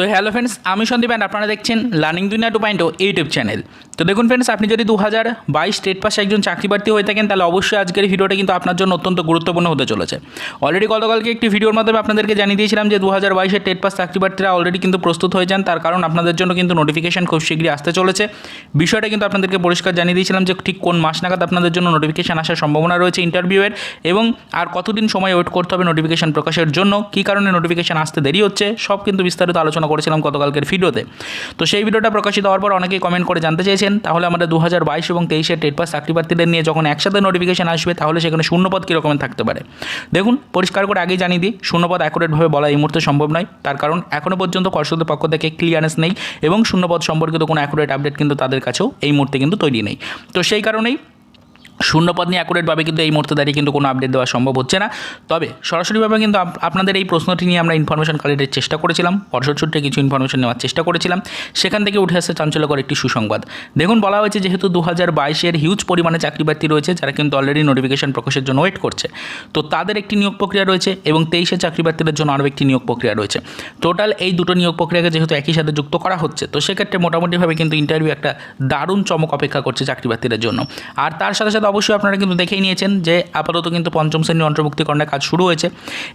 তো hello friends আমি Sandeep and আপনারা দেখছেন লার্নিং দুনিয়া টু পয়েন্ট ইউটিউব চ্যানেল তো দেখুন ফ্রেন্ডস আপনি যদি দু হাজার বাইশ স্টেট পাশে একজন চাকরি প্রার্থী হয়ে থাকেন, তাহলে অবশ্যই আজকের ভিডিওটা কিন্তু আপনার জন্য অত্যন্ত গুরুত্বপূর্ণ হতে চলেছে। অলরেডি গতকালকে একটি ভিডিওর মাধ্যমে আপনাদেরকে জানিয়ে দিয়েছিলাম যে দু হাজার বাইশের টেট পাস চাকরি প্রার্থীরা অলরেডি কিন্তু প্রস্তুত হয়ে যান, তার কারণ আপনাদের জন্য কিন্তু নোটিফিকেশন খুব শীঘ্রই আসতে চলেছে। বিষয়টা কিন্তু আপনাদেরকে পরিষ্কার জানিয়ে দিয়েছিলাম যে ঠিক কোন মাস নাগাদ আপনাদের জন্য নোটিফিকেশন আসার সম্ভাবনা রয়েছে ইন্টারভিউয়ের এবং আর কতদিন সময় ওয়েট করতে হবে নোটিফিকেশন প্রকাশের জন্য, কী কারণে নোটিফিকেশন আসতে দেরি হচ্ছে, সব কিন্তু বিস্তারিত আলোচনা করেছিলাম গতকালকের ভিডিওতে। তো সেই ভিডিওটা প্রকাশিত হওয়ার পর অনেকেই কমেন্ট করে জানতে চেয়েছেন, তাহলে আমাদের দু হাজার বাইশ এবং তেইশের টেট পাস চাকরি প্রার্থীদের নিয়ে যখন একসাথে নোটিফিকেশন আসবে, তাহলে সেখানে শূন্যপদ কীরকমের থাকতে পারে? দেখুন, পরিষ্কার করে আগেই জানিয়ে দিই, শূন্যপদ অ্যাকুরেটভাবে বলা এই মুহূর্তে সম্ভব নয়। তার কারণ এখনও পর্যন্ত পর্ষদের পক্ষ থেকে ক্লিয়ারেন্স নেই এবং শূন্যপদ সম্পর্কিত কোনো অ্যাকুরেট আপডেট কিন্তু তাদের কাছেও এই মুহূর্তে কিন্তু তৈরি নেই। তো সেই কারণেই শূন্যপদ নিয়ে অ্যাকুরেটভাবে কিন্তু এই মুহূর্তে দাঁড়িয়ে কিন্তু কোনো আপডেট দেওয়া সম্ভব হচ্ছে না। তবে সরাসরিভাবে কিন্তু আপ- আপনাদের এই প্রশ্নটি নিয়ে আমরা ইনফরমেশন কালেক্টের চেষ্টা করেছিলাম পর্ষদ সূত্রে কিছু ইনফরমেশন নেওয়ার চেষ্টা করেছিলাম। সেখান থেকে উঠে আসছে চাঞ্চল্যকর একটি সুসংবাদ। দেখুন, বলা হয়েছে যেহেতু দু হাজার বাইশের হিউজ পরিমাণে চাকরি প্রার্থী রয়েছে, যারা কিন্তু অলরেডি নোটিফিকেশন প্রকাশের জন্য ওয়েট করছে। তো তাদের একটি নিয়োগ প্রক্রিয়া রয়েছে এবং তেইশে চাকরি প্রার্থীদের জন্য আরও একটি নিয়োগ প্রক্রিয়া রয়েছে। টোটাল এই দুটো নিয়োগ প্রক্রিয়াকে যেহেতু একই সাথে যুক্ত করা হচ্ছে, তো সেক্ষেত্রে মোটামুটিভাবে কিন্তু ইন্টারভিউ একটা দারুণ চমক অপেক্ষা করছে চাকরি প্রার্থীদের জন্য। আর তার সাথে সাথে অবশ্যই আপনারা কিন্তু দেখেই নিয়েছেন যে আপাতত কিন্তু পঞ্চম শ্রেণির অন্তর্ভুক্তিকরণের কাজ শুরু হয়েছে।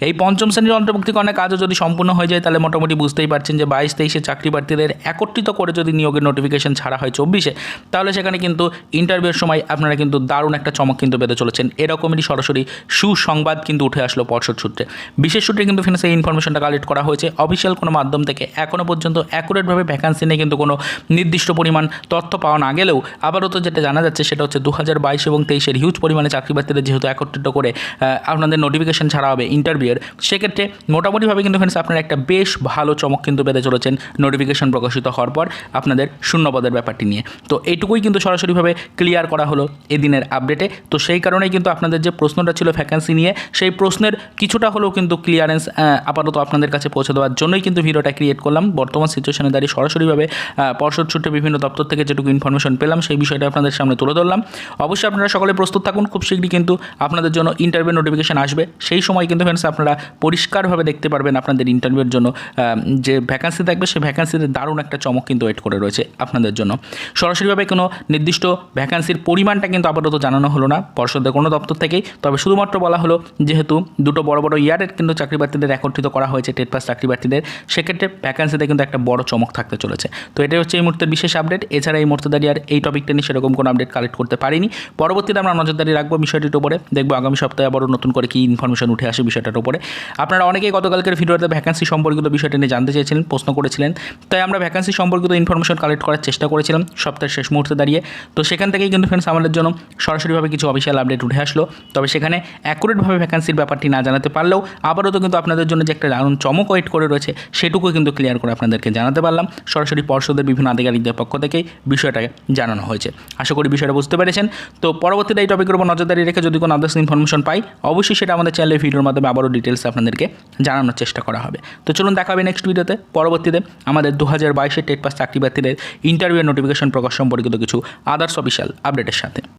এই পঞ্চম শ্রেণির অন্তর্ভুক্তিকরণের কাজও যদি সম্পূর্ণ হয়ে যায়, তাহলে মোটামুটি বুঝতেই পারছেন যে বাইশ, তেইশে চাকরি প্রার্থীদের একত্রিত করে যদি নিয়োগের নোটিফিকেশন ছাড়া হয় চব্বিশে, তাহলে সেখানে কিন্তু ইন্টারভিউর সময় আপনারা কিন্তু দারুণ একটা চমক কিন্তু পেতে চলেছেন। এরকমেরই সরাসরি সুসংবাদ কিন্তু উঠে আসলো পর্ষদ সূত্রে। বিশেষ সূত্রে কিন্তু ফিনান্স এই ইনফরমেশনটা কালেক্ট করা হয়েছে। অফিসিয়াল কোনো মাধ্যম থেকে এখনও পর্যন্ত অ্যাকুরেটভাবে ভ্যাকান্সি নিয়ে কিন্তু কোনো নির্দিষ্ট পরিমাণ তথ্য পাওয়া না গেলেও আপাতত যেটা জানা যাচ্ছে সেটা হচ্ছে দু হাজার বাইশ এবং তেইশের হিউজ পরিমাণে চাকরি প্রার্থীদের যেহেতু একত্রিত করে আপনাদের নোটিফিকেশন ছাড়া হবে ইন্টারভিউয়ের সেক্ষেত্রে মোটামুটিভাবে কিন্তু ফ্রেন্ডস আপনারা একটা বেশ ভালো চমক কিন্তু পেতে চলেছেন নোটিফিকেশন প্রকাশিত হওয়ার পর আপনাদের শূন্যপদের ব্যাপারটি নিয়ে। তো এইটুকুই কিন্তু সরাসরিভাবে ক্লিয়ার করা হলো এদিনের আপডেটে তো সেই কারণেই কিন্তু আপনাদের যে প্রশ্নটা ছিল ভ্যাকান্সি নিয়ে, সেই প্রশ্নের কিছুটা হলেও কিন্তু ক্লিয়ারেন্স আপাতত আপনাদের কাছে পৌঁছে দেওয়ার জন্যই কিন্তু ভিডিওটা ক্রিয়েট করলাম। বর্তমান সিচুয়েশনে দাঁড়িয়ে সরাসরিভাবে পর্ষদ সূত্রে বিভিন্ন দপ্তর থেকে যেটুকু ইনফরমেশন পেলাম, সেই বিষয়টা আপনাদের সামনে তুলে ধরলাম। অবশ্যই আপনারা সকলে প্রস্তুত থাকুন, খুব শীঘ্রই কিন্তু আপনাদের জন্য ইন্টারভিউ নোটিফিকেশান আসবে। সেই সময় কিন্তু ফ্রেন্ডস আপনারা পরিষ্কারভাবে দেখতে পারবেন আপনাদের ইন্টারভিউর জন্য যে ভ্যাকান্সি থাকবে সেই ভ্যাকান্সিতে দারুণ একটা চমক কিন্তু ওয়েট করে রয়েছে আপনাদের জন্য। সরাসরিভাবে কোনো নির্দিষ্ট ভ্যাকান্সির পরিমাণটা কিন্তু আপাতত জানানো হলো না, পর্ষদের কোনো দপ্তর থেকেই। তবে শুধুমাত্র বলা হলো, যেহেতু দুটো বড় বড় ইয়ারের কিন্তু চাকরি প্রার্থীদের একত্রিত করা হয়েছে, টেট পাস চাকরি প্রার্থীদের সেক্ষেত্রে ভ্যাকান্সিতে কিন্তু একটা বড় চমক থাকতে চলেছে। তো এটাই হচ্ছে এই মুহূর্তের বিশেষ আপডেট এছাড়া এই মুহূর্তে দাঁড়িয়ে আর এই টপিকটা নিয়ে সেরকম কোনো আপডেট কালেক্ট করতে পারিনি। পরবর্তীতে আমরা নজরদারি রাখব বিষয়টির উপরে। দেখব আগামী সপ্তাহে আবারও নতুন করে কী ইনফরমেশন উঠে আসে বিষয়টার উপরে। আপনারা অনেকেই গতকালকের ভিডিওতে ভ্যাকান্সি সম্পর্কিত বিষয়টা নিয়ে জানতে চেয়েছিলেন, প্রশ্ন করেছিলেন। তাই আমরা ভ্যাকান্সি সম্পর্কিত ইনফরমেশন কালেক্ট করার চেষ্টা করেছিলাম সপ্তাহের শেষ মুহূর্তে দাঁড়িয়ে। তো সেখান থেকেই কিন্তু ফ্রেন্ডস আমাদের জন্য সরাসরিভাবে কিছু অফিসিয়াল আপডেট উঠে আসলো। তবে সেখানে অ্যাকুরেটভাবে ভ্যাকান্সির ব্যাপারটি না জানাতে পারলেও আবারও তো কিন্তু আপনাদের জন্য যে একটা দারুণ চমক ওয়েট করে রয়েছে সেটুকু কিন্তু ক্লিয়ার করে আপনাদেরকে জানাতে পারলাম। সরাসরি পর্ষদের বিভিন্ন আধিকারিকদের পক্ষ থেকেই বিষয়টাকে জানানো হয়েছে। আশা করি বিষয়টা বুঝতে পেরেছেন। তো পরবর্তীতে এই টপিকের উপর নজরদারি রেখে যদি কোনো আদার্স ইনফরমেশন পাই, অবশ্যই সেটা আমাদের চ্যানেলের ভিডিওর মাধ্যমে আবারও ডিটেলস আপনাদেরকে জানানোর চেষ্টা করা হবে। তো চলুন দেখা হবে নেক্সট ভিডিওতে পরবর্তীতে আমাদের দু হাজার বাইশের টেট পাস চাকরি প্রার্থীদের ইন্টারভিউ নোটিফিকেশন প্রকাশ সম্পর্কিত কিছু আদার্স অফিসিয়াল আপডেটের সাথে।